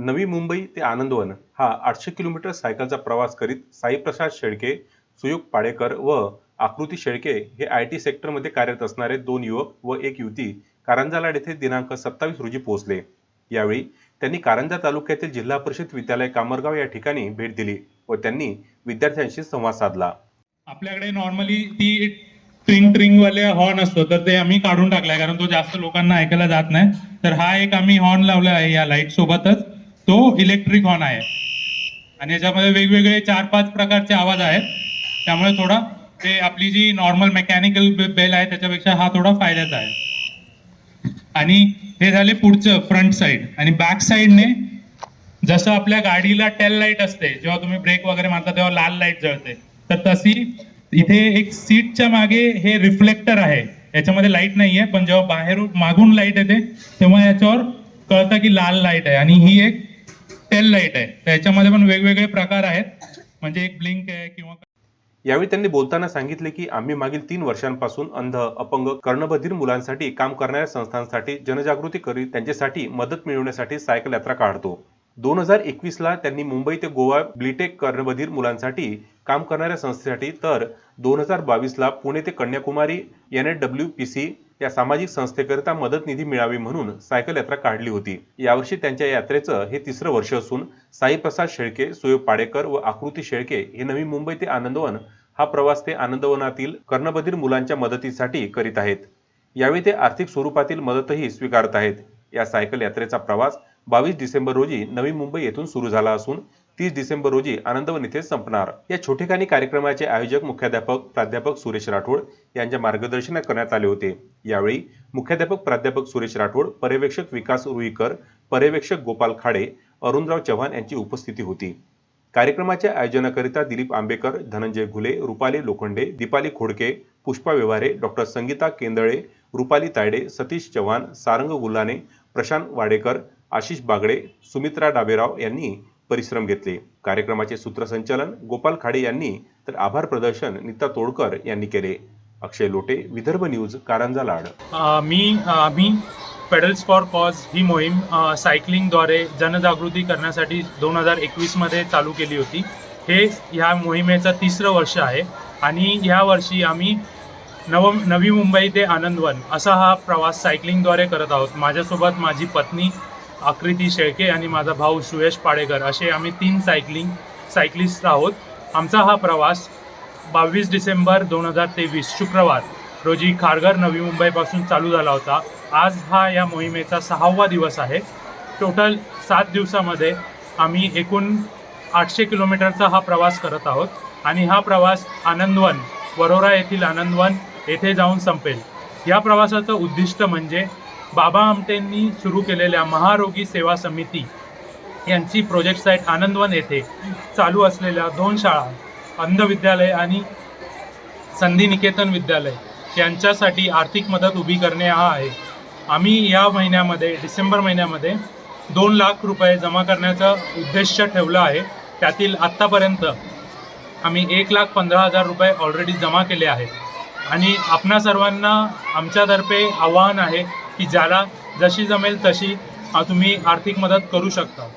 नवी मुंबई ते आनंदवन हा आठशे किलोमीटर सायकलचा प्रवास करीत साईप्रसाद शेळके सुयोग पाडेकर व आकृती शेळके हे आय टी सेक्टरमध्ये कार्यरत असणारे दोन युवक व एक युवती कारंजालाड येथे दिनांक सत्तावीस रोजी पोहोचले. यावेळी त्यांनी कारंजा तालुक्यातील जिल्हा परिषद विद्यालय कामरगाव या ठिकाणी भेट दिली व त्यांनी विद्यार्थ्यांशी संवाद साधला. आपल्याकडे नॉर्मली ती ट्रिंग ट्रिंग वाले हॉर्न असतो तर ते आम्ही काढून टाकलाय कारण तो जास्त लोकांना ऐकायला जात नाही. तर हा एक आम्ही हॉर्न लावला आहे या लाइट सोबतच. तो इलेक्ट्रिक हॉर्न आहे. आणि याच्यामध्ये वेगवेगळे चार पाच प्रकारचे आवाज आहेत. त्यामुळे थोडा ते आपली जी नॉर्मल मेकॅनिकल बेल आहे त्याच्यापेक्षा हा थोडा फायद्याचा आहे. आणि हे झाले पुढचं फ्रंट साईड आणि बॅक साईडने जसं आपल्या गाडीला टेल लाइट असते जेव्हा तुम्ही ब्रेक वगैरे मारता तेव्हा लाल लाइट जळते. तर तशी इथे एक सीटच्या मागे हे रिफ्लेक्टर आहे. याच्यामध्ये लाइट नाहीये पण जेव्हा बाहेरून मागून लाइट येते तेव्हा याच्यावर कळतं की लाल लाइट आहे. आणि ही एक टेल लाइट आहे. त्याच्यामध्ये पण वेगवेगळे प्रकार आहेत. म्हणजे एक ब्लिंक आहे किंवा यावेळी त्यांनी बोलताना सांगितले की आम्ही मागील तीन वर्षांपासून अंध अपंग कर्णबधीर मुलांसाठी काम करणाऱ्या संस्थांसाठी जनजागृती करीत त्यांच्यासाठी मदत मिळवण्यासाठी सायकल यात्रा काढतो. दोन हजार एकवीसला त्यांनी मुंबई ते गोवा ब्लिटेक कर्णबधीर मुलांसाठी काम करणाऱ्या संस्थेसाठी तर दोन हजार बावीसला पुणे ते Kanyakumari N H W P C या सामाजिक संस्थेकरिता मदत निधी मिळावी म्हणून सायकल यात्रा काढली होती. यावर्षी त्यांच्या यात्रेचं हे तिसरं वर्ष असून साईप्रसाद शेळके सुयोग पाडेकर व आकृती शेळके हे नवी मुंबई ते आनंदवन हा प्रवास ते आनंदवनातील कर्णबधीर मुलांच्या मदतीसाठी करीत आहेत. यावेळी ते आर्थिक स्वरूपातील मदतही स्वीकारत आहेत. या सायकल यात्रेचा प्रवास बावीस डिसेंबर रोजी नवी मुंबई येथून सुरू झाला असून तीस डिसेंबर रोजी आनंदवन येथे संपणार. या छोटेखानी कार्यक्रमाचे आयोजक मुख्याध्यापक प्राध्यापक सुरेश राठोड यांच्या मार्गदर्शनात करण्यात आले होते. यावेळी मुख्याध्यापक प्राध्यापक सुरेश राठोड पर्यवेक्षक विकास रुईकर पर्यवेक्षक गोपाल खाडे अरुणराव चव्हाण यांची उपस्थिती होती. कार्यक्रमाच्या आयोजनाकरिता दिलीप आंबेकर धनंजय घुले रुपाली लोखंडे दीपाली खोडके पुष्पा व्यवहारे डॉक्टर संगीता केंदळे रुपाली तायडे सतीश चव्हाण सारंग गुल्हाने प्रशांत वाडेकर आशिष बागडे सुमित्रा डाबेराव यांनी परिश्रम घेतले. कार्यक्रमाचे सूत्रसंचालन गोपाल खाडे यांनी तर आभार प्रदर्शन नीता तोडकर यांनी केले. अक्षय लोटे विदर्भ न्यूज कारंजा लाड मी आम्ही पेडल्स फॉर कॉज ही मोहीम सायकलिंगद्वारे जनजागृती करण्यासाठी दोन हजार एकवीसमध्ये चालू केली होती. हे ह्या मोहिमेचं तिसरं वर्ष आहे आणि ह्या वर्षी आम्ही नव नवी मुंबई ते आनंदवन असा हा प्रवास सायकलिंगद्वारे करत आहोत. माझ्यासोबत माझी पत्नी आकृती शेळके आणि माझा भाऊ सुयश पाडेकर असे आम्ही तीन सायकलिंग सायकलिस्ट आहोत. आमचा हा प्रवास बावीस डिसेंबर दोन हजार तेवीस शुक्रवार रोजी खारघर नवी मुंबईपासून चालू झाला होता. आज हा या मोहिमेचा सहावा दिवस आहे. टोटल सात दिवसामध्ये आम्ही एकूण आठशे किलोमीटरचा हा प्रवास करत आहोत आणि हा प्रवास आनंदवन वरोरा येथील आनंदवन येथे जाऊन संपेल. या प्रवासाचं उद्दिष्ट म्हणजे बाबा आमटेंनी सुरू केलेल्या महारोगी सेवा समिती यांची प्रोजेक्ट साईट आनंदवन येथे चालू असलेल्या दोन शाळा अंध विद्यालय आणि संधी निकेतन विद्यालय यांच्यासाठी आर्थिक मदत उभी करणे हा आहे. आम्ही या महिन्यामध्ये डिसेंबर महिन्यामध्ये दोन लाख रुपये जमा करण्याचा उद्देश ठेवला आहे. त्यातील आत्तापर्यंत आम्ही एक लाख पंधरा हजार रुपये ऑलरेडी जमा केले आहेत. आणि आपणा सर्वांना आमच्यातर्फे आवाहन आहे की ज्याला जशी जमेल तशी तुम्ही आर्थिक मदत करू शकता.